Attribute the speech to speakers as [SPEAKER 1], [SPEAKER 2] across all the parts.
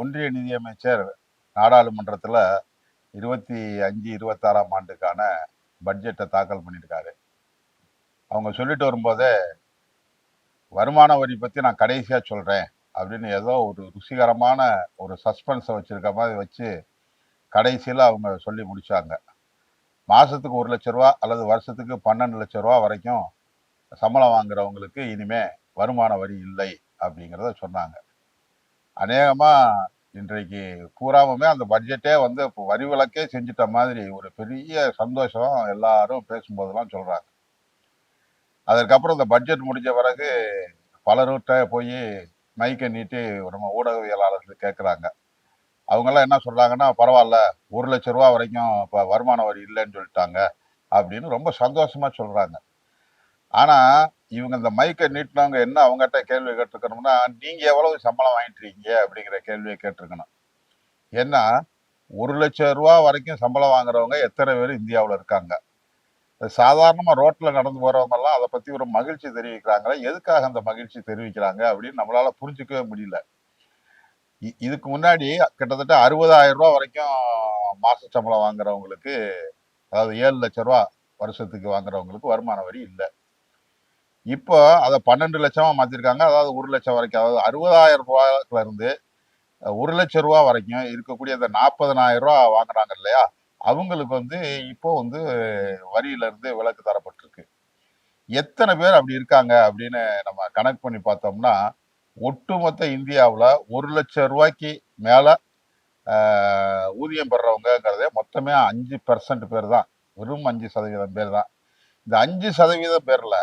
[SPEAKER 1] ஒன்றிய நிதியமைச்சர் நாடாளுமன்றத்தில் இருபத்தி அஞ்சு இருபத்தாறாம் ஆண்டுக்கான பட்ஜெட்டை தாக்கல் பண்ணியிருக்காரு. அவங்க சொல்லிட்டு வரும்போதே வருமான வரி பற்றி நான் கடைசியாக சொல்கிறேன் அப்படின்னு ஏதோ ஒரு ருசிகரமான ஒரு சஸ்பென்ஸை வச்சுருக்க மாதிரி வச்சு கடைசியில் அவங்க சொல்லி முடித்தாங்க மாதத்துக்கு ஒரு லட்ச ரூபா அல்லது வருஷத்துக்கு பன்னெண்டு லட்ச ரூபா வரைக்கும் சம்பளம் வாங்குறவங்களுக்கு இனிமே வருமான வரி இல்லை அப்படிங்கிறத சொன்னாங்க. அநேகமாக இன்றைக்கு பூராவுமே அந்த பட்ஜெட்டே வந்து இப்போ வரி விலக்கே செஞ்சுட்ட மாதிரி ஒரு பெரிய சந்தோஷம் எல்லாரும் பேசும்போதெல்லாம் சொல்கிறாங்க அதற்கப்புறம் இந்த பட்ஜெட் முடிஞ்ச பிறகு பலர்கிட்ட போய் மைக்கை நீட்டி நம்ம ஊடகவியலாளர்கள் கேட்குறாங்க அவங்கெல்லாம் என்ன சொல்கிறாங்கன்னா பரவாயில்ல ஒரு லட்ச ரூபா வரைக்கும் இப்போ வருமான வரி இல்லைன்னு சொல்லிட்டாங்க. அப்படின்னு ரொம்ப சந்தோஷமாக சொல்கிறாங்க ஆனால் இவங்க இந்த மைக்கை நீட்டினவங்க என்ன அவங்ககிட்ட கேள்வி கேட்டிருக்கணும்னா நீங்கள் எவ்வளவு சம்பளம் வாங்கிட்டு இருக்கீங்க அப்படிங்கிற கேள்வியை கேட்டிருக்கணும். ஏன்னா ஒரு லட்சம் ரூபா வரைக்கும் சம்பளம் வாங்குறவங்க எத்தனை பேர் இந்தியாவில் இருக்காங்க? சாதாரணமாக ரோட்டில் நடந்து போகிறவங்கெல்லாம் அதை பற்றி ஒரு மகிழ்ச்சி தெரிவிக்கிறாங்களே எதுக்காக அந்த மகிழ்ச்சி தெரிவிக்கிறாங்க அப்படின்னு நம்மளால் புரிஞ்சிக்கவே முடியல. இ- இதுக்கு முன்னாடி கிட்டத்தட்ட அறுபதாயிரம் ரூபா வரைக்கும் மாத சம்பளம் வாங்குறவங்களுக்கு அதாவது ஏழு லட்ச ரூபா வருஷத்துக்கு வாங்குறவங்களுக்கு வருமான வரி இல்லை. இப்போ அதை பன்னெண்டு லட்சமாக மாற்றிருக்காங்க அதாவது ஒரு லட்சம் வரைக்கும் அதாவது அறுபதாயிரம் ரூபாயில இருந்து ஒரு லட்சம் ரூபா வரைக்கும் இருக்கக்கூடிய அந்த நாற்பதனாயிரம் ரூபா வாங்குறாங்க இல்லையா? அவங்களுக்கு வந்து இப்போ வந்து வரியிலிருந்து விலக்கு தரப்பட்டிருக்கு. எத்தனை பேர் அப்படி இருக்காங்க அப்படின்னு நம்ம கணக்கு பண்ணி பார்த்தோம்னா ஒட்டுமொத்த இந்தியாவில் ஒரு லட்சம் ரூபாய்க்கு மேலே ஊதியம் பெறவங்கங்கிறதே மொத்தமே அஞ்சு பெர்சன்ட் பேர் தான். வெறும் அஞ்சு சதவீதம் பேர் தான். இந்த அஞ்சு சதவீதம் பேரில்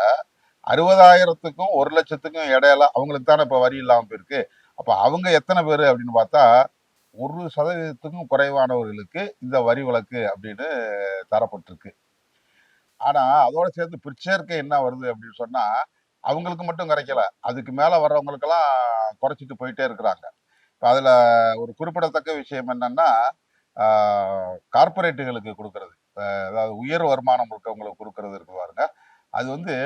[SPEAKER 1] அறுபதாயிரத்துக்கும் ஒரு லட்சத்துக்கும் இடையில அவங்களுக்கு தானே இப்போ வரி இல்லாமல் போயிருக்கு. அப்போ அவங்க எத்தனை பேர் அப்படின்னு பார்த்தா ஒரு சதவீதத்துக்கும் குறைவானவர்களுக்கு இந்த வரி விலக்கு அப்படின்னு தரப்பட்டிருக்கு. ஆனால் அதோட சேர்த்து பிற்சேர்க்கை என்ன வருது அப்படின்னு சொன்னால் அவங்களுக்கு மட்டும் கிடைக்கல அதுக்கு மேலே வர்றவங்களுக்கெல்லாம் குறைச்சிட்டு போயிட்டே இருக்கிறாங்க. இப்போ அதில் ஒரு குறிப்பிடத்தக்க விஷயம் என்னன்னா கார்பரேட்டுகளுக்கு கொடுக்கறது. அதாவது உயர் வருமானம் இருக்கவங்களுக்கு கொடுக்கறது இருக்கு பாருங்க. அது வந்து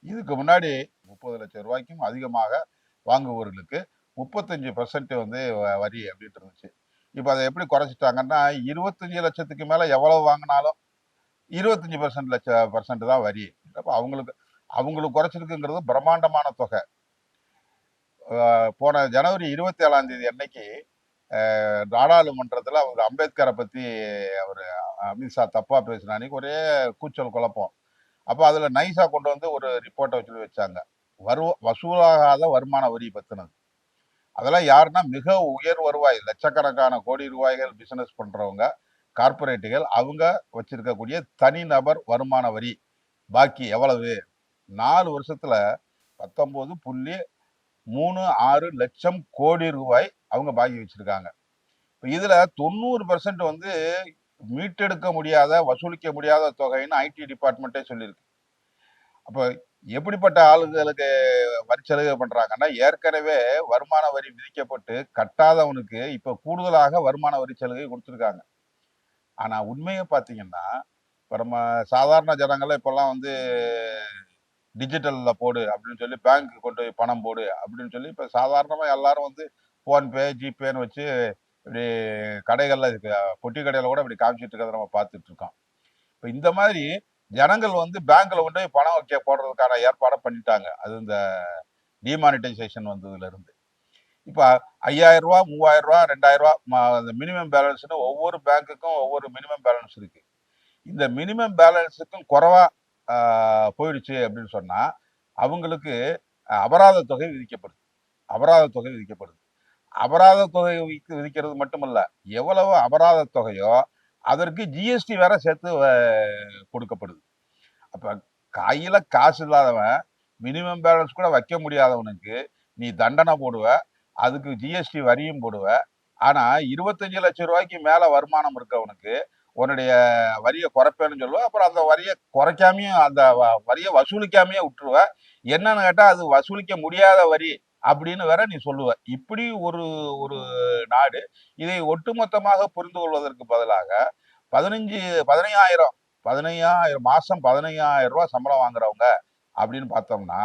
[SPEAKER 1] இதுக்கு முன்னாடி முப்பது லட்சம் ரூபாய்க்கும் அதிகமாக வாங்குபவர்களுக்கு முப்பத்தஞ்சு பர்சன்ட் வந்து வ- வரி அப்படின்ட்டு இருந்துச்சு. இப்போ அதை எப்படி குறைச்சிட்டாங்கன்னா இருபத்தஞ்சு லட்சத்துக்கு மேலே எவ்வளவு வாங்கினாலும் இருபத்தஞ்சு பர்சன்ட் லட்ச பர்சன்ட் தான் வரி. அப்போ அவங்களுக்கு அவங்களுக்கு குறைச்சிருக்குங்கிறது பிரம்மாண்டமான தொகை. போன ஜனவரி இருபத்தி ஏழாம் தேதி அன்னைக்கு நாடாளுமன்றத்தில் அவர் அம்பேத்கரை பற்றி அவர் அமித்ஷா தப்பாக பேசின அன்னைக்கு ஒரே கூச்சல் குழப்பம். அப்போ அதில் நைஸாக கொண்டு வந்து ஒரு ரிப்போர்ட்டை வச்சு வச்சாங்க. வரு வசூலாகாத வருமான வரி பற்றினது அதெல்லாம் யாருன்னா மிக உயர் வருவாய் லட்சக்கணக்கான கோடி ரூபாய்கள் பிஸ்னஸ் பண்ணுறவங்க கார்ப்பரேட்டுகள் அவங்க வச்சிருக்கக்கூடிய தனிநபர் வருமான வரி பாக்கி எவ்வளவு? நாலு வருஷத்தில் பத்தொம்போது புள்ளி மூணு ஆறு லட்சம் கோடி ரூபாய் அவங்க பாக்கி வச்சுருக்காங்க. இப்போ இதில் தொண்ணூறு பர்சன்ட் வந்து மீட்டெடுக்க முடியாத வசூலிக்க முடியாத தொகைன்னு ஐடி டிபார்ட்மெண்ட்டே சொல்லியிருக்கு. அப்போ எப்படிப்பட்ட ஆளுகளுக்கு வரி சலுகை பண்றாங்கன்னா ஏற்கனவே வருமான வரி விதிக்கப்பட்டு கட்டாதவனுக்கு இப்போ கூடுதலாக வருமான வரி சலுகை கொடுத்துருக்காங்க. ஆனால் உண்மையை பார்த்தீங்கன்னா இப்போ நம்ம சாதாரண ஜனங்களை இப்போல்லாம் வந்து டிஜிட்டலில் போடு அப்படின்னு சொல்லி பேங்க்கு கொண்டு போய் பணம் போடு அப்படின்னு சொல்லி இப்போ சாதாரணமாக எல்லாரும் வந்து ஃபோன்பே ஜிபேன்னு வச்சு இப்படி கடைகளில் இருக்கு. பொட்டி கடையில் கூட இப்படி காமிச்சிட்டு இருக்கிறத நம்ம பார்த்துட்டு இருக்கோம். இப்போ இந்த மாதிரி ஜனங்கள் வந்து பேங்க்கில் கொண்டு போய் பணம் வைக்க போடுறதுக்கான ஏற்பாடை பண்ணிட்டாங்க. அது இந்த டிமானிட்டைசேஷன் வந்ததுலேருந்து. இப்போ ஐயாயிரம் ரூபா மூவாயிரம் ரூபா ரெண்டாயிரம் ரூபா அந்த மினிமம் பேலன்ஸ்னு ஒவ்வொரு பேங்க்குக்கும் ஒவ்வொரு மினிமம் பேலன்ஸ் இருக்கு. இந்த மினிமம் பேலன்ஸுக்கும் குறைவா போயிடுச்சு அப்படின்னு சொன்னால் அவங்களுக்கு அபராத தொகை விதிக்கப்படுது. அபராத தொகை விதிக்கப்படுது. அபராத தொகை விதிக்கிறது மட்டுமல்ல எவ்வளவு அபராத தொகையோ அதற்கு ஜிஎஸ்டி வேற சேர்த்து கொடுக்கப்படுது. அப்போ கையில் காசு இல்லாதவன் மினிமம் பேலன்ஸ் கூட வைக்க முடியாதவனுக்கு நீ தண்டனை போடுவ அதுக்கு ஜிஎஸ்டி வரியும் போடுவ. ஆனால் இருபத்தஞ்சு லட்சம் ரூபாய்க்கு மேலே வருமானம் இருக்கவனுக்கு உன்னுடைய வரியை குறைப்பேன்னு சொல்லுவேன் அப்புறம் அந்த வரியை குறைக்காமையும் அந்த வ- வரியை வசூலிக்காமையே விட்டுருவேன் என்னன்னு கேட்டால் அது வசூலிக்க முடியாத வரி. அப்படின்னு வேற நீ சொல்லுவ. இப்படி ஒரு ஒரு நாடு இதை ஒட்டுமொத்தமாக புரிந்து கொள்வதற்கு பதிலாக பதினஞ்சு பதினையாயிரம் பதினையாயிரம் மாசம் பதினையாயிரம் ரூபாய் சம்பளம் வாங்குறவங்க அப்படின்னு பார்த்தோம்னா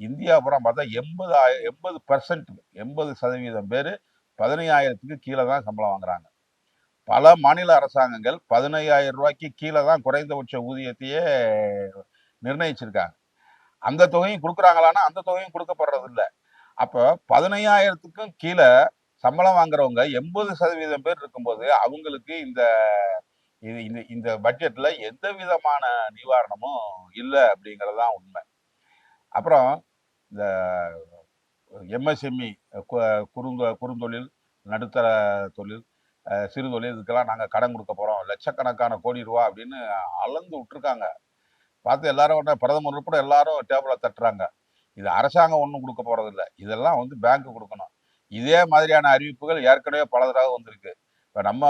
[SPEAKER 1] இந்தியா புறம் பார்த்தா எண்பது எண்பது பர்சன்ட் எண்பது சதவீதம் பேர் பதினையாயிரத்துக்கு கீழே தான் சம்பளம் வாங்குறாங்க. பல மாநில அரசாங்கங்கள் பதினையாயிரம் ரூபாய்க்கு கீழே தான் குறைந்தபட்ச ஊதியத்தையே நிர்ணயிச்சிருக்காங்க. அந்த தொகையும் கொடுக்குறாங்களான்னா அந்த தொகையும் கொடுக்கப்படுறது இல்லை அப்போ பதினையாயிரத்துக்கும் கீழே சம்பளம் வாங்குறவங்க எண்பது சதவீதம் பேர் இருக்கும்போது அவங்களுக்கு இந்த இது இந்த இந்த பட்ஜெட்டில் எந்த விதமான நிவாரணமும் இல்லை அப்படிங்கிறது தான் உண்மை. அப்புறம் இந்த எம்எஸ்எம்இ குறுந்த குறுந்தொழில் நடுத்தர தொழில் சிறு தொழில் இதுக்கெல்லாம் நாங்கள் கடன் கொடுக்க போகிறோம் லட்சக்கணக்கான கோடி ரூபா அப்படின்னு அளந்து விட்டுருக்காங்க. பார்த்து எல்லாரும் உடனே பிரதமர் உட்பட எல்லாரும் டேபிளை தட்டுறாங்க. இது அரசாங்கம் ஒன்றும் கொடுக்க போகிறது இல்லை இதெல்லாம் வந்து பேங்க் கொடுக்கணும். இதே மாதிரியான அறிவிப்புகள் ஏற்கனவே பல தடவை வந்திருக்கு. இப்போ நம்ம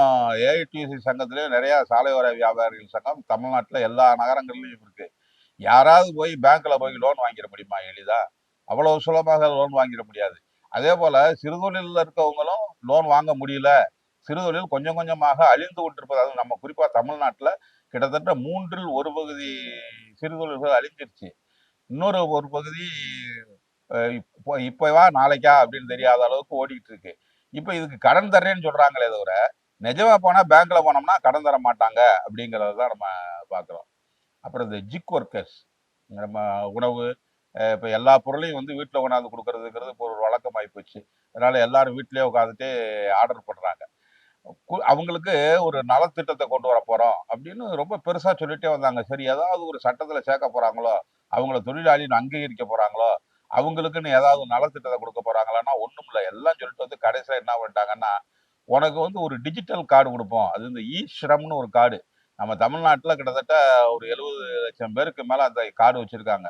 [SPEAKER 1] ஏஐடிசி சங்கத்திலே நிறையா சாலையோர வியாபாரிகள் சங்கம் தமிழ்நாட்டில் எல்லா நகரங்கள்லையும் இருக்குது யாராவது போய் பேங்க்கில் போய் லோன் வாங்கிட முடியுமா எளிதா? அவ்வளோ சுலபமாக லோன் வாங்கிட முடியாது. அதே போல் சிறுதொழிலில் இருக்கவங்களும் லோன் வாங்க முடியல. சிறுதொழில் கொஞ்சம் கொஞ்சமாக அழிந்து கொண்டிருப்பது அது நம்ம குறிப்பாக தமிழ்நாட்டில் கிட்டத்தட்ட மூன்றில் ஒரு பகுதி சிறுதொழில்கள் அழிஞ்சிருச்சு. இன்னொரு ஒரு பகுதி இப்போ இப்போவா நாளைக்கா அப்படின்னு தெரியாத அளவுக்கு ஓடிட்டு இருக்கு. இப்போ இதுக்கு கடன் தர்றேன்னு சொல்றாங்களே தவிர நிஜமா போனா பேங்க்ல போனோம்னா கடன் தர மாட்டாங்க அப்படிங்கிறத தான் நம்ம பார்க்குறோம் அப்புறம் இந்த ஜிக் ஒர்க்கர்ஸ் நம்ம உணவு இப்போ எல்லா பொருளையும் வந்து வீட்டில் கொண்டாந்து கொடுக்கறதுங்கிறது இப்போ ஒரு வழக்கமாகி போச்சு. அதனால எல்லாரும் வீட்லேயே உட்காந்துட்டு ஆர்டர் பண்ணுறாங்க கு- அவங்களுக்கு ஒரு நலத்திட்டத்தை கொண்டு வர போகிறோம் அப்படின்னு ரொம்ப பெருசாக சொல்லிகிட்டே வந்தாங்க. சரி ஏதாவது ஒரு சட்டத்தில் சேர்க்க போகிறாங்களோ அவங்கள தொழிலாளின்னு அங்கீகரிக்க போகிறாங்களோ அவங்களுக்குன்னு ஏதாவது நலத்திட்டத்தை கொடுக்க போறாங்களான்னா ஒண்ணும் இல்லை. எல்லாம் சொல்லிட்டு வந்து கடைசியில் என்ன பண்ணிட்டாங்கன்னா உனக்கு வந்து ஒரு டிஜிட்டல் கார்டு கொடுப்போம். அது இந்த இ ஸ்ரம்னு ஒரு கார்டு நம்ம தமிழ்நாட்டில் கிட்டத்தட்ட ஒரு எழுபது லட்சம் பேருக்கு மேல அந்த கார்டு வச்சிருக்காங்க.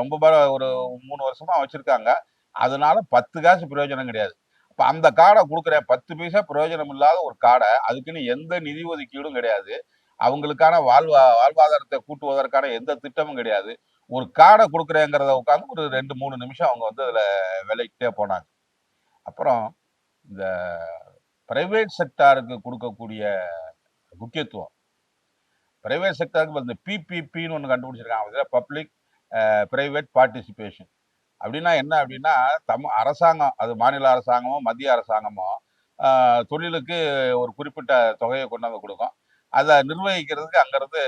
[SPEAKER 1] ரொம்ப பேர் ஒரு மூணு வருஷமா வச்சிருக்காங்க. அதனால பத்து காசு பிரயோஜனம் கிடையாது. இப்போ அந்த கார்டை கொடுக்குறேன். பத்து பைசா பிரயோஜனம் இல்லாத ஒரு கார்டை அதுக்குன்னு எந்த நிதி ஒதுக்கீடும் கிடையாது. அவங்களுக்கான வாழ்வா வாழ்வாதாரத்தை கூட்டுவதற்கான எந்த திட்டமும் கிடையாது. ஒரு கார்டை கொடுக்குறேங்கிறத உட்காந்து ஒரு ரெண்டு மூணு நிமிஷம் அவங்க வந்து அதில் விலைக்கிட்டே போனாங்க. அப்புறம் இந்த பிரைவேட் செக்டாருக்கு கொடுக்கக்கூடிய முக்கியத்துவம். பிரைவேட் செக்டாருக்கு இந்த பிபிபின்னு ஒன்று கண்டுபிடிச்சிருக்காங்க. அதில் பப்ளிக் பிரைவேட் பார்ட்டிசிபேஷன் அப்படின்னா என்ன அப்படின்னா தம் அரசாங்கம் அது மாநில அரசாங்கமோ மத்திய அரசாங்கமோ தொழிலுக்கு ஒரு குறிப்பிட்ட தொகையை கொண்டு வந்து கொடுக்கும். அதை நிர்வகிக்கிறதுக்கு அங்கேருந்து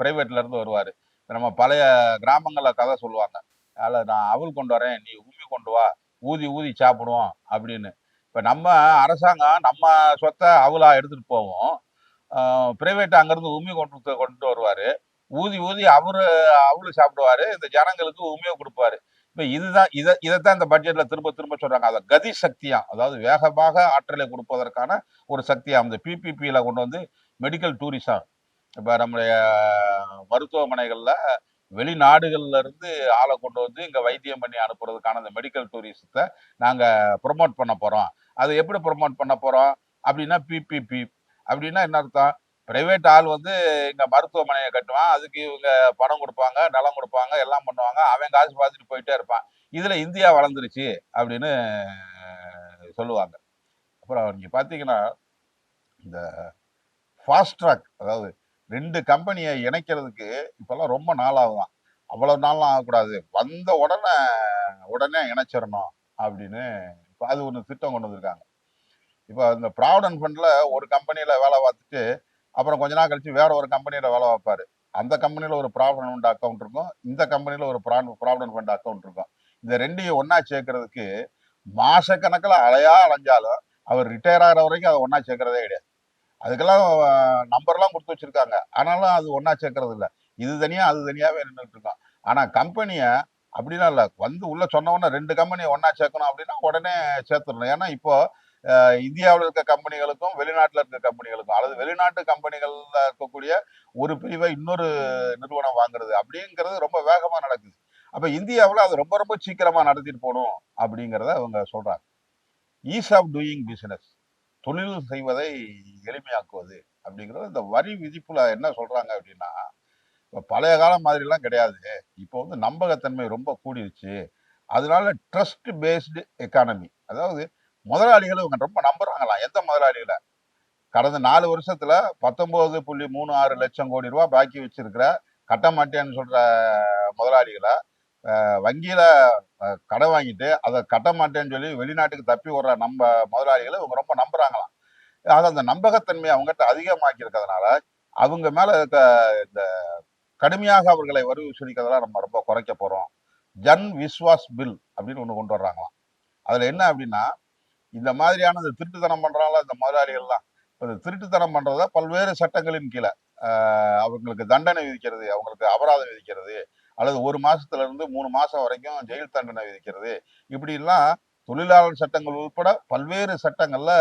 [SPEAKER 1] பிரைவேட்ல இருந்து வருவார். நம்ம பழைய கிராமங்களில் கதை சொல்லுவாங்க. அதில் நான் அவள் கொண்டு வரேன். நீ உமி கொண்டு வா. ஊதி ஊதி சாப்பிடுவோம். அப்படின்னு. இப்போ நம்ம அரசாங்கம் நம்ம சொத்தை அவலா எடுத்துகிட்டு போவோம். பிரைவேட் அங்கேருந்து உமி கொண்டு கொண்டு வருவார். ஊதி ஊதி அவரு அவளு சாப்பிடுவாரு. இந்த ஜனங்களுக்கு உண்மையை கொடுப்பாரு. இப்போ இதுதான் இதை இதைத்தான் இந்த பட்ஜெட்ல திரும்ப திரும்ப சொல்றாங்க. அதை கதி சக்தியா அதாவது வேகமாக ஆற்றலை கொடுப்பதற்கான ஒரு சக்தியா அந்த பிபிபியில கொண்டு வந்து மெடிக்கல் டூரிசம் இப்போ நம்முடைய மருத்துவமனைகளில் வெளிநாடுகள்ல இருந்து ஆளை கொண்டு வந்து இங்கே வைத்தியம் பண்ணி அனுப்புறதுக்கான இந்த மெடிக்கல் டூரிஸத்தை நாங்கள் ப்ரொமோட் பண்ண போகிறோம் அதை எப்படி ப்ரொமோட் பண்ண போகிறோம் அப்படின்னா பிபிபி அப்படின்னா என்ன அர்த்தம்? பிரைவேட் ஆள் வந்து இங்கே மருத்துவமனையை கட்டுவான். அதுக்கு இவங்க பணம் கொடுப்பாங்க நலம் கொடுப்பாங்க எல்லாம் பண்ணுவாங்க. அவன் காசு பார்த்துட்டு போயிட்டே இருப்பான். இதில் இந்தியா வளர்ந்துருச்சு அப்படின்னு சொல்லுவாங்க. அப்புறம் நீங்கள் பார்த்தீங்கன்னா இந்த ஃபாஸ்ட் ட்ராக் அதாவது ரெண்டு கம்பெனியை இணைக்கிறதுக்கு இப்போல்லாம் ரொம்ப நாளாகுதான். அவ்வளோ நாளெலாம் நாள்லாம் ஆகக்கூடாது. வந்த உடனே உடனே இணைச்சிடணும் அப்படின்னு இப்போ அது ஒன்று திட்டம் கொண்டு வந்திருக்காங்க. இப்போ இந்த ப்ராவிடன்ட் ஃபண்டில் ஒரு கம்பெனியில் வேலை பார்த்துட்டு அப்புறம் கொஞ்ச நாள் கழிச்சு வேற ஒரு கம்பெனியில் வேலை பார்ப்பாரு. அந்த கம்பெனியில் ஒரு ப்ராவிடன்ட் ஃபண்ட் அக்கௌண்ட் இருக்கும். இந்த கம்பெனியில் ஒரு ப்ரா ப்ராவிடன்ட் ஃபண்ட் அக்கௌண்ட் இருக்கும். இந்த ரெண்டையும் ஒன்றா சேர்க்கறதுக்கு மாசக்கணக்கில் அலையாக அலைஞ்சாலும் அவர் ரிட்டையர் ஆகிற வரைக்கும் அதை ஒன்றா சேர்க்கறதே கிடையாது. அதுக்கெல்லாம் நம்பர்லாம் கொடுத்து வச்சிருக்காங்க. ஆனாலும் அது ஒன்றா சேர்க்கறது இல்லை. இது தனியாக அது தனியாகவே நின்றுட்டு இருக்கோம் ஆனால் கம்பெனியை அப்படிலாம் இல்லை. வந்து உள்ளே சொன்னவொடனே ரெண்டு கம்பெனியை ஒன்றா சேர்க்கணும் அப்படின்னா உடனே சேர்த்துடணும். ஏன்னா இப்போ இந்தியாவில் இருக்க கம்பெனிகளுக்கும் வெளிநாட்டில் இருக்க கம்பெனிகளுக்கும் அல்லது வெளிநாட்டு கம்பெனிகளில் இருக்கக்கூடிய ஒரு பிரிவை இன்னொரு நிறுவனம் வாங்குறது அப்படிங்கிறது ரொம்ப வேகமாக நடக்குது. அப்போ இந்தியாவில் அது ரொம்ப ரொம்ப சீக்கிரமாக நடத்திட்டு போகணும் அப்படிங்கிறத அவங்க சொல்கிறாங்க ஈஸ் ஆஃப் டூயிங் பிஸ்னஸ் தொழில் செய்வதை எளிமையாக்குவது அப்படிங்கிறது இந்த வரி விதிப்புல என்ன சொல்றாங்க அப்படின்னா இப்போ பழைய காலம் மாதிரிலாம் கிடையாது. இப்போ வந்து நம்பகத்தன்மை ரொம்ப கூடிருச்சு. அதனால ட்ரஸ்ட் பேஸ்டு எக்கானமி அதாவது முதலாளிகளை இவங்க ரொம்ப நம்புறாங்களாம். எந்த முதலாளிகளை? கடந்த நாலு வருஷத்துல பத்தொன்பது புள்ளி மூணு ஆறு லட்சம் கோடி ரூபாய் பாக்கி வச்சிருக்கிற கட்ட மாட்டேன்னு சொல்ற முதலாளிகளை வங்கியில கடன் வாங்கிட்டு அதை கட்ட மாட்டேன்னு சொல்லி வெளிநாட்டுக்கு தப்பி விடுற நம்ம முதலாளிகளை இவங்க ரொம்ப நம்புறாங்களாம். ஆக அந்த நம்பகத்தன்மையை அவங்ககிட்ட அதிகமாக்கி இருக்கிறதுனால அவங்க மேல இருக்க இந்த கடுமையாக அவர்களை வரி வசூலிக்கிறதெல்லாம் நம்ம ரொம்ப குறைக்க போறோம். ஜன் விஸ்வாஸ் பில் அப்படின்னு ஒன்று கொண்டு வர்றாங்களாம். அதில் என்ன அப்படின்னா இந்த மாதிரியான இந்த திருட்டுத்தனம் பண்ணுறாங்களா இந்த முதலாளிகள்லாம். இப்போ இந்த திருட்டுத்தனம் பண்ணுறத பல்வேறு சட்டங்களின் கீழே அவங்களுக்கு தண்டனை விதிக்கிறது அவங்களுக்கு அபராதம் விதிக்கிறது அல்லது ஒரு மாசத்துல இருந்து மூணு மாசம் வரைக்கும் ஜெயில் தண்டனை விதிக்கிறது. இப்படி எல்லாம் தொழிலாளர் சட்டங்கள் உட்பட பல்வேறு சட்டங்கள்ல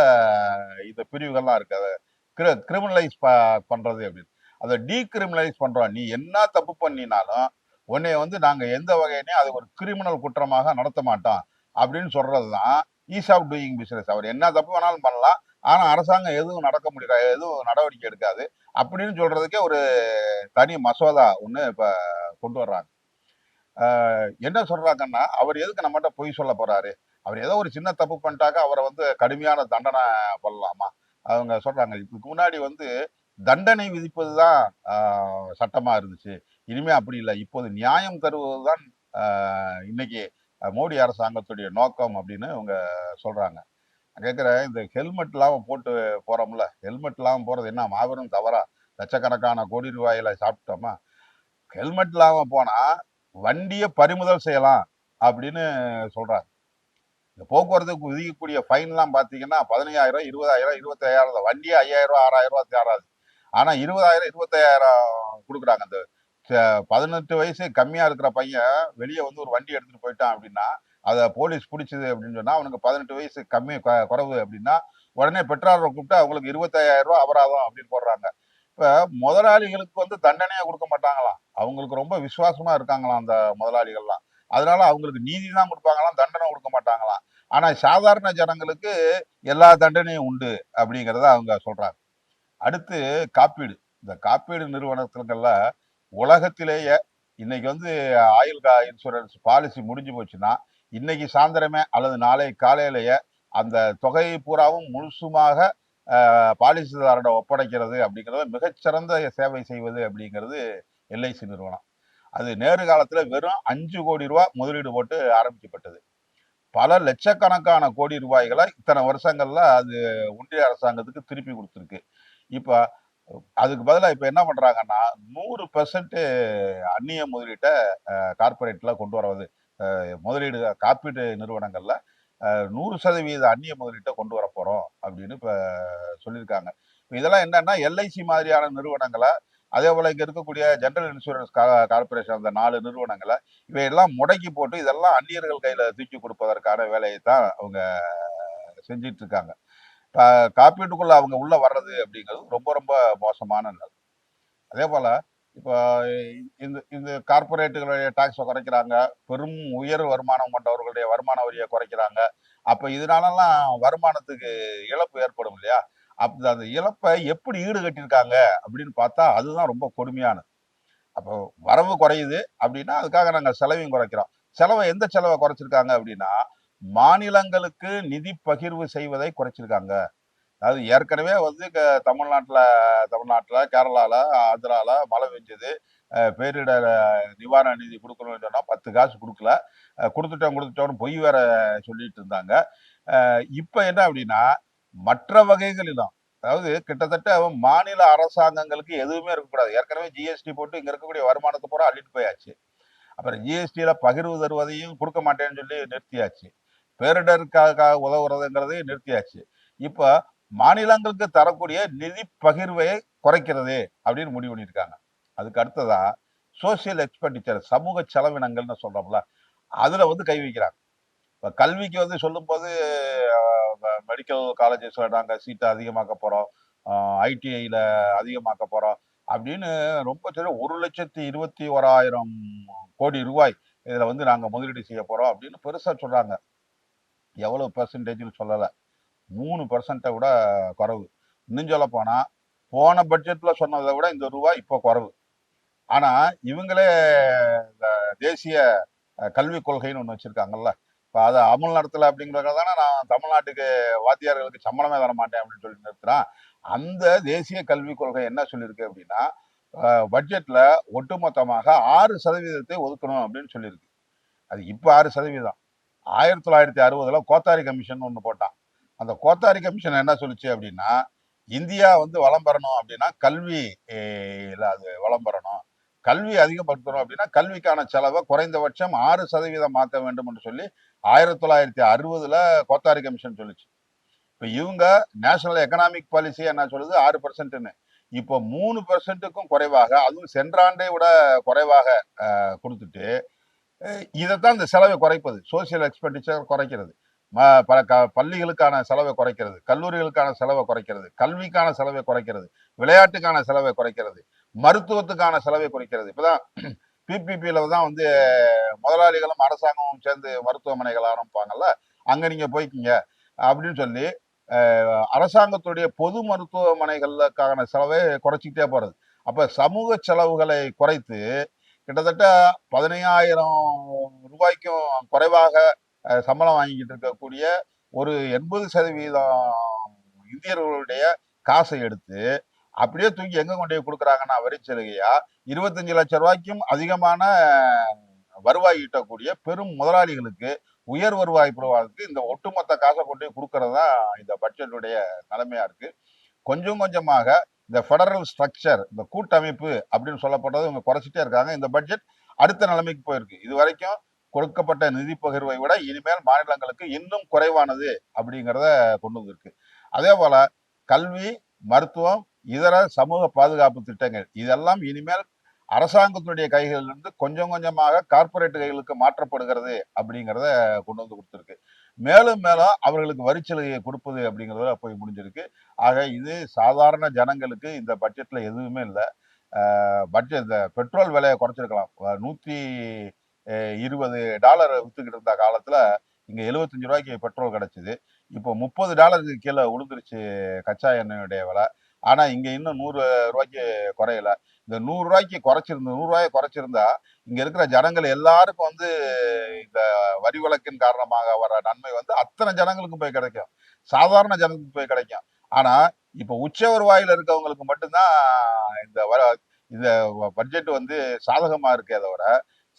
[SPEAKER 1] இந்த பிரிவுகள்லாம் இருக்கு அதை கிரிமினலைஸ் ப பண்றது அப்படின்னு. அதை டீக்ரிமினலைஸ் பண்றோம். நீ என்ன தப்பு பண்ணினாலும் உன்னைய வந்து நாங்க எந்த வகையிலையும் அது ஒரு கிரிமினல் குற்றமாக நடத்த மாட்டோம் அப்படின்னு சொல்றதுதான் ஈஸ் ஆஃப் டூயிங் பிசினஸ் அவர் என்ன தப்பு வேணாலும் பண்ணலாம். ஆனால் அரசாங்கம் எதுவும் நடக்க முடியாது எதுவும் நடவடிக்கை எடுக்காது. அப்படின்னு சொல்றதுக்கே ஒரு தனி மசோதா ஒன்று இப்போ கொண்டு வர்றாங்க. என்ன சொல்கிறாங்கன்னா அவர் எதுக்கு நம்மகிட்ட பொய் சொல்ல போகிறாரு அவர் ஏதோ ஒரு சின்ன தப்பு பண்ணிட்டாக்க அவரை வந்து கடுமையான தண்டனை பண்ணலாமா? அவங்க சொல்கிறாங்க இதுக்கு முன்னாடி வந்து தண்டனை விதிப்பது தான் சட்டமாக இருந்துச்சு. இனிமேல் அப்படி இல்லை. இப்போது நியாயம் தருவதுதான் தான் இன்னைக்கு மோடி அரசாங்கத்துடைய நோக்கம் அப்படின்னு அவங்க சொல்கிறாங்க கேட்குறேன் இந்த ஹெல்மெட் இல்லாமல் போட்டு போகிறோம்ல ஹெல்மெட் இல்லாமல் போகிறது என்ன மாபெரும் தவறா? லட்சக்கணக்கான கோடி ரூபாயில சாப்பிட்டோமா? ஹெல்மெட் இல்லாமல் போனால் வண்டியை பறிமுதல் செய்யலாம் அப்படின்னு சொல்கிறாங்க இந்த போக்குவரத்துக்கு விதிக்கக்கூடிய ஃபைன்லாம் பார்த்தீங்கன்னா பதினையாயிரம் இருபதாயிரம் இருபத்தாயிரம் தான் வண்டியே ஐயாயிரம் ரூபா ஆறாயிரம் ரூபா தேராது. ஆனால் இருபதாயிரம் இருபத்தாயிரம் கொடுக்குறாங்க. அந்த ச- பதினெட்டு வயசு கம்மியாக இருக்கிற பையன் வெளியே வந்து ஒரு வண்டி எடுத்துகிட்டு போயிட்டான் அப்படின்னா அதை போலீஸ் பிடிச்சது அப்படின்னு சொன்னால் அவனுக்கு பதினெட்டு வயசு கம்மி குறவு அப்படின்னா உடனே பெற்றோரை கூப்பிட்டு அவங்களுக்கு இருபத்தாயிரம் ரூபா அபராதம் அப்படின்னு போடுறாங்க. இப்போ முதலாளிகளுக்கு வந்து தண்டனையாக கொடுக்க மாட்டாங்களாம். அவங்களுக்கு ரொம்ப விசுவாசமாக இருக்காங்களாம் அந்த முதலாளிகள்லாம். அதனால அவங்களுக்கு நீதி தான் கொடுப்பாங்களாம் தண்டனை கொடுக்க மாட்டாங்களாம். ஆனால் சாதாரண ஜனங்களுக்கு எல்லா தண்டனையும் உண்டு அப்படிங்கிறத அவங்க சொல்கிறாங்க அடுத்து காப்பீடு. இந்த காப்பீடு நிறுவனத்துங்கள்ல உலகத்திலேயே இன்னைக்கு வந்து ஆயுள் இன்சூரன்ஸ் பாலிசி முடிஞ்சு போச்சுன்னா இன்னைக்கு சாயந்தரமே அல்லது நாளை காலையிலேயே அந்த தொகையை பூராவும் முழுசுமாக பாலிசிதாரோட ஒப்படைக்கிறது அப்படிங்கிறது மிகச்சிறந்த சேவை செய்வது அப்படிங்கிறது எல்ஐசி நிறுவனம். அது நேரு காலத்தில் வெறும் அஞ்சு கோடி ரூபா முதலீடு போட்டு ஆரம்பிக்கப்பட்டது. பல லட்சக்கணக்கான கோடி ரூபாய்களை இத்தனை வருஷங்கள்ல அது ஒன்றிய அரசாங்கத்துக்கு திருப்பி கொடுத்துருக்கு. இப்போ அதுக்கு பதிலாக இப்போ என்ன பண்ணுறாங்கன்னா நூறு பெர்சன்ட் அந்நிய முதலீட்டை கார்பரேட்டில் கொண்டு வரவது. முதலீடு காப்பீடு நிறுவனங்களில் நூறு சதவீத அந்நிய முதலீட்டை கொண்டு வர அப்படின்னு இப்போ சொல்லியிருக்காங்க. இப்போ இதெல்லாம் என்னன்னா எல்ஐசி மாதிரியான நிறுவனங்களை அதே போல் இங்கே இருக்கக்கூடிய ஜென்ரல் இன்சூரன்ஸ் கார்பரேஷன் அந்த நாலு நிறுவனங்களை இவையெல்லாம் முடக்கி போட்டு இதெல்லாம் அந்நியர்கள் கையில் தூக்கி கொடுப்பதற்கான வேலையை தான் அவங்க செஞ்சிட்டு இருக்காங்க. காப்பீட்டுக்குள்ளே அவங்க உள்ளே வர்றது அப்படிங்கிறது ரொம்ப ரொம்ப மோசமான நிலை. அதே போல் இப்போ இந்த இந்த கார்பரேட்டுகளுடைய டாக்ஸை குறைக்கிறாங்க. பெரும் உயர் வருமானம் கொண்டவர்களுடைய வருமான வரியை குறைக்கிறாங்க. அப்போ இதனாலலாம் வருமானத்துக்கு இழப்பு ஏற்படும் இல்லையா? அப்போ அந்த இழப்பை எப்படி ஈடு கட்டியிருக்காங்க அப்படின்னு பார்த்தா அதுதான் ரொம்ப கொடுமையானது. அப்போ வரவு குறையுது அப்படின்னா அதுக்காக நாங்கள் செலவையும் குறைக்கிறோம். செலவை எந்த செலவை குறைச்சிருக்காங்க அப்படின்னா மாநிலங்களுக்கு நிதி பகிர்வு செய்வதை குறைச்சிருக்காங்க. அதாவது ஏற்கனவே வந்து க- தமிழ்நாட்டில் கேரளாவில் ஆந்திராவில் மழை பெஞ்சது. பேரிடர் நிவாரண நிதி கொடுக்கணும்னு சொன்னால் பத்து காசு கொடுக்கல. கொடுத்துட்டோம் கொடுத்துட்டோம்னு பொய் வேற சொல்லிட்டு இருந்தாங்க. இப்போ என்ன அப்படின்னா மற்ற வகைகளிலும் அதாவது கிட்டத்தட்ட மாநில அரசாங்கங்களுக்கு எதுவுமே இருக்கக்கூடாது ஏற்கனவே ஜிஎஸ்டி போட்டு இங்கே இருக்கக்கூடிய வருமானத்தை பூரா அள்ளிட்டு போயாச்சு. அப்புறம் ஜிஎஸ்டியில் பகிர்வு தருவதையும் கொடுக்க மாட்டேன்னு சொல்லி நிறுத்தியாச்சு. பேரிடருக்காக உதவுறதுங்கிறதையும் நிறுத்தியாச்சு. இப்போ மாநிலங்களுக்கு தரக்கூடிய நிதி பகிர்வை குறைக்கிறது அப்படின்னு முடிவு பண்ணியிருக்காங்க. அதுக்கு அடுத்ததா சோசியல் எக்ஸ்பெண்டிச்சர் சமூக செலவினங்கள்னு சொல்கிறோம்ல அதில் வந்து கை வைக்கிறாங்க. இப்போ கல்விக்கு வந்து சொல்லும்போது மெடிக்கல் காலேஜஸில் நாங்கள் சீட்டை அதிகமாக்க போகிறோம் ஐடிஐயில் அதிகமாக்க போகிறோம் அப்படின்னு ரொம்ப சரி ஒரு லட்சத்தி இருபத்தி ஓராயிரம் கோடி ரூபாய் இதில் வந்து நாங்கள் முதலீடு செய்ய போகிறோம் அப்படின்னு பெருசாக சொல்கிறாங்க எவ்வளோ பெர்சன்டேஜ்னு சொல்லலை. மூணு பெர்சன்ட்டை விட குறவு. இன்னும் சொல்ல போன பட்ஜெட்டில் சொன்னதை விட இந்த ரூபா இப்போ குறவு. ஆனால் இவங்களே இந்த தேசிய கல்விக் கொள்கைன்னு ஒன்று வச்சிருக்காங்கல்ல. இப்போ அதை அமல் நடத்தலை அப்படிங்கிறது தானே நான் தமிழ்நாட்டுக்கு வாத்தியார்களுக்கு சம்பளமே தர மாட்டேன் அப்படின்னு சொல்லி நிறுத்துறான். அந்த தேசிய கல்விக் கொள்கை என்ன சொல்லியிருக்கு அப்படின்னா பட்ஜெட்டில் ஒட்டுமொத்தமாக ஆறு சதவீதத்தை ஒதுக்கணும் அப்படின்னு சொல்லியிருக்கு. அது இப்போ ஆறு சதவீதம். ஆயிரத்தி தொள்ளாயிரத்தி அறுபதில் கோத்தாரி கமிஷன் ஒன்று போட்டான். அந்த கோத்தாரி கமிஷன் என்ன சொல்லுச்சு அப்படின்னா இந்தியா வந்து வளம் பெறணும் அப்படின்னா கல்வி அது வளம் பெறணும். கல்வி அதிகப்படுத்தணும் அப்படின்னா கல்விக்கான செலவை குறைந்தபட்சம் ஆறு சதவீதம் மாற்ற வேண்டும் என்று சொல்லி ஆயிரத்தி தொள்ளாயிரத்தி அறுபதுல கோத்தாரி கமிஷன் சொல்லுச்சு. இப்போ இவங்க நேஷனல் எக்கனாமிக் பாலிசி என்ன சொல்லுது? ஆறு பர்சன்ட்னு. இப்போ மூணு பர்சன்ட்டுக்கும் குறைவாக அதுவும் சென்றாண்டை விட குறைவாக கொடுத்துட்டு இதைத்தான் இந்த செலவை குறைப்பது. சோசியல் எக்ஸ்பெண்டிச்சர் குறைக்கிறது. பல க பள்ளிகளுக்கான செலவை குறைக்கிறது கல்லூரிகளுக்கான செலவை குறைக்கிறது கல்விக்கான செலவை குறைக்கிறது விளையாட்டுக்கான செலவை குறைக்கிறது மருத்துவத்துக்கான செலவை குறைக்கிறது. இப்போதான் பிபிபியில் தான் வந்து முதலாளிகளும் அரசாங்கமும் சேர்ந்து மருத்துவமனைகள் ஆரம்பிப்பாங்கல்ல அங்கே நீங்கள் போய்க்கிங்க அப்படின்னு சொல்லி அரசாங்கத்துடைய பொது மருத்துவமனைகளுக்கான செலவை குறைச்சிக்கிட்டே போகிறது அப்போ சமூக செலவுகளை குறைத்து கிட்டத்தட்ட பதினையாயிரம் ரூபாய்க்கும் குறைவாக சம்பளம் வாங்கிக்கிட்டு இருக்கக்கூடிய ஒரு எண்பது சதவீதம் இந்தியர்களுடைய காசை எடுத்து அப்படியே தூக்கி எங்கே கொண்டு போய் கொடுக்குறாங்கன்னா வரிச்சலுகையா இருபத்தஞ்சு லட்சம் ரூபாய்க்கும் அதிகமான வருவாய் ஈட்டக்கூடிய பெரும் முதலாளிகளுக்கு உயர் வருவாய் பெறுவதற்கு இந்த ஒட்டுமொத்த காசை கொண்டு போய் கொடுக்கறது தான் இந்த பட்ஜெட்டுடைய நிலைமையா இருக்கு. கொஞ்சம் கொஞ்சமாக இந்த ஃபெடரல் ஸ்ட்ரக்சர் இந்த கூட்டமைப்பு அப்படின்னு சொல்லப்பட்டது இவங்க குறைச்சிட்டே இருக்காங்க. இந்த பட்ஜெட் அடுத்த நிலைமைக்கு போயிருக்கு. இது வரைக்கும் கொடுக்கப்பட்ட நிதி பகிர்வை விட இனிமேல் மாநிலங்களுக்கு இன்னும் குறைவானது அப்படிங்கிறத கொண்டு வந்திருக்கு. அதே போல கல்வி மருத்துவம் இதர சமூக பாதுகாப்பு திட்டங்கள் இதெல்லாம் இனிமேல் அரசாங்கத்தினுடைய கைகளிலிருந்து கொஞ்சம் கொஞ்சமாக கார்பரேட் கைகளுக்கு மாற்றப்படுகிறது அப்படிங்கிறத கொண்டு வந்து கொடுத்துருக்கு. மேலும் மேலும் அவர்களுக்கு வரிச்சலுகையை கொடுப்பது அப்படிங்கிறதுல போய் முடிஞ்சிருக்கு. ஆக இது சாதாரண ஜனங்களுக்கு இந்த பட்ஜெட்டில் எதுவுமே இல்லை. பட்ஜெட் இந்த பெட்ரோல் விலையை குறைச்சிருக்கலாம். நூற்றி இருபது டாலர் வித்துக்கிட்டு இருந்த காலத்துல இங்க எழுபத்தஞ்சு ரூபாய்க்கு பெட்ரோல் கிடைச்சிது. இப்போ முப்பது டாலருக்கு கீழே உளுந்துருச்சு கச்சா எண்ணெயுடைய விலை. ஆனா இங்க இன்னும் நூறு ரூபாய்க்கு குறையல. இந்த நூறு ரூபாய்க்கு குறைச்சிருந்த நூறு ரூபாயை குறைச்சிருந்தா இங்க இருக்கிற ஜனங்கள் எல்லாருக்கும் வந்து இந்த வரி விலக்கின் காரணமாக வர நன்மை வந்து அத்தனை ஜனங்களுக்கும் போய் கிடைக்கும். சாதாரண ஜனங்களுக்கு போய் கிடைக்கும். ஆனா இப்போ உச்ச வருவாயில இருக்கவங்களுக்கு மட்டும்தான் இந்த வர இந்த பட்ஜெட் வந்து சாதகமா இருக்கே தவிர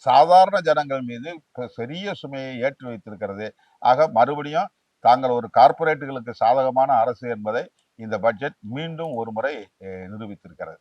[SPEAKER 1] சாதாரண ஜனங்கள் மீது பெரிய சுமையை ஏற்றி வைத்திருக்கிறது. ஆக மறுபடியும் தாங்கள் ஒரு கார்ப்பரேட்டுகளுக்கு சாதகமான அரசு என்பதை இந்த பட்ஜெட் மீண்டும் ஒரு முறை நிரூபித்திருக்கிறது.